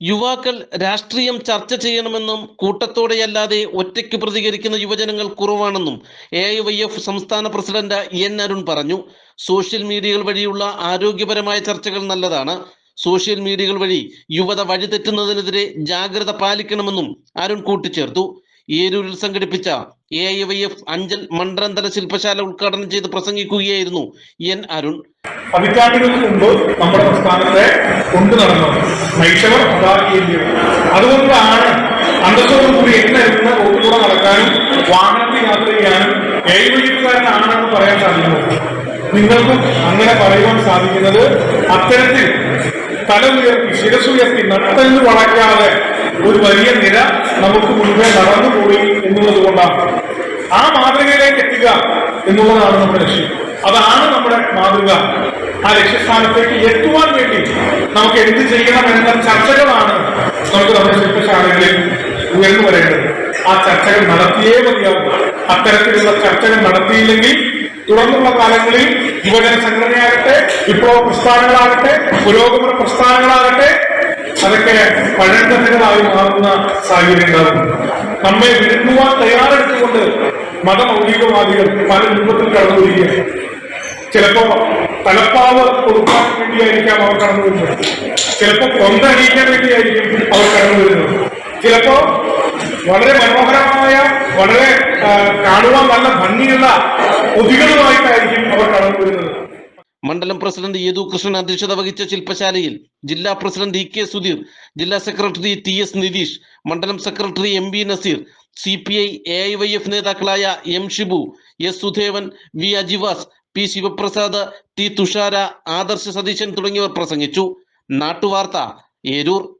യുവാക്കൾ രാഷ്ട്രീയം ചർച്ച ചെയ്യണമെന്നും കൂട്ടത്തോടെയല്ലാതെ ഒറ്റയ്ക്ക് പ്രതികരിക്കുന്ന യുവജനങ്ങൾ കുറവാണെന്നും എ ഐ വൈ എഫ് സംസ്ഥാന പ്രസിഡന്റ് എൻ അരുൺ പറഞ്ഞു. സോഷ്യൽ മീഡിയകൾ വഴിയുള്ള ആരോഗ്യപരമായ ചർച്ചകൾ നല്ലതാണ്. സോഷ്യൽ മീഡിയകൾ വഴി യുവത വഴിതെറ്റുന്നതിനെതിരെ ജാഗ്രത പാലിക്കണമെന്നും അരുൺ കൂട്ടിച്ചേർത്തു. ഏരൂരിൽ സംഘടിപ്പിച്ച A I Y F Anchal മണ്ഡലതല ശില്പശാല ഉദ്ഘാടനം ചെയ്ത് പ്രസംഗിക്കുകയായിരുന്നു എൻ അരുൺ. പതിറ്റാണ്ടുകൾക്ക് മുമ്പ് നമ്മുടെ സംസ്ഥാനത്തെ കൊണ്ടു നടന്നത് നയിച്ചവർ അതാക്കിയവർ അതുകൊണ്ടാണ് അന്തസ്സോടുകൂടി എന്നെ ഇന്ന് റോഡിലൂടെ നടക്കാനും വാഹനത്തിൽ യാത്ര ചെയ്യാനും ഏഴുവഴിക്കാരനാണെന്ന് പറയാൻ സാധിക്കുന്നത് നിങ്ങൾക്കും അങ്ങനെ പറയുവാൻ സാധിക്കുന്നത് അത്തരത്തിൽ തല ഉയർത്തി ശിരസുയർത്തി നട്ടൽ വളയ്ക്കാതെ ഒരു വലിയ നിര നമുക്ക് മുഴുവൻ നടന്നുപോയി എന്നുള്ളത് കൊണ്ടാണ്. ആ മാതൃകയിലേക്ക് എത്തുക എന്നുള്ളതാണ് നമ്മുടെ ലക്ഷ്യം. അതാണ് നമ്മുടെ മാതൃക. ആ ലക്ഷ്യസ്ഥാനത്തേക്ക് എത്തുവാൻ വേണ്ടി നമുക്ക് എന്ത് ചെയ്യണം എന്ന ചർച്ചകളാണ് നമുക്ക് നമ്മുടെ ശില്പശാലകളിൽ ഉയർന്നു വരേണ്ടത്. ആ ചർച്ചകൾ നടത്തിയേ മതിയാവും. അത്തരത്തിലുള്ള ചർച്ചകൾ നടത്തിയില്ലെങ്കിൽ തുടർന്നുള്ള കാലങ്ങളിൽ യുവജന സംഘടനയാകട്ടെ ഇപ്പോ പ്രസ്ഥാനങ്ങളാകട്ടെ പുരോഗമന പ്രസ്ഥാനങ്ങളാകട്ടെ അതൊക്കെ പഴങ്കഥകളായി മാറുന്ന സാഹചര്യം ഉണ്ടാകും നമ്മെ വിരുന്നുവാൻ തയ്യാറെടുത്തുകൊണ്ട് മതമൗലികവാദികൾ പല രൂപത്തിൽ കടന്നു വരികയാണ് ചിലപ്പോ തലപ്പാവ് കൊടുക്കാൻ വേണ്ടിയായിരിക്കാം അവർ കടന്നു വരുന്നത്. ചിലപ്പോ കൊന്തണിയിക്കാൻ വേണ്ടിയായിരിക്കും അവർ കടന്നു വരുന്നത്. ചിലപ്പോ വളരെ മനോഹരമായ വളരെ കാണുവാൻ നല്ല ഭംഗിയുള്ള പൊതികളുമായിട്ടായിരിക്കും അവർ കടന്നു വരുന്നത്. മണ്ഡലം പ്രസിഡന്റ് യേതു കൃഷ്ണൻ അധ്യക്ഷത വഹിച്ച ശില്പശാലയിൽ ജില്ലാ പ്രസിഡന്റ് ഇ കെ സുധീർ ജില്ലാ സെക്രട്ടറി ടി എസ് നിതീഷ് മണ്ഡലം secretary M V Naseer C P I A I Y F നേതാക്കളായ M Shibu S Sudhevan V Ajivas P Sivaprasad T Thushara Adarsha Satheesan തുടങ്ങിയവർ പ്രസംഗിച്ചു. നാട്ടുവാർത്ത ഏരൂർ.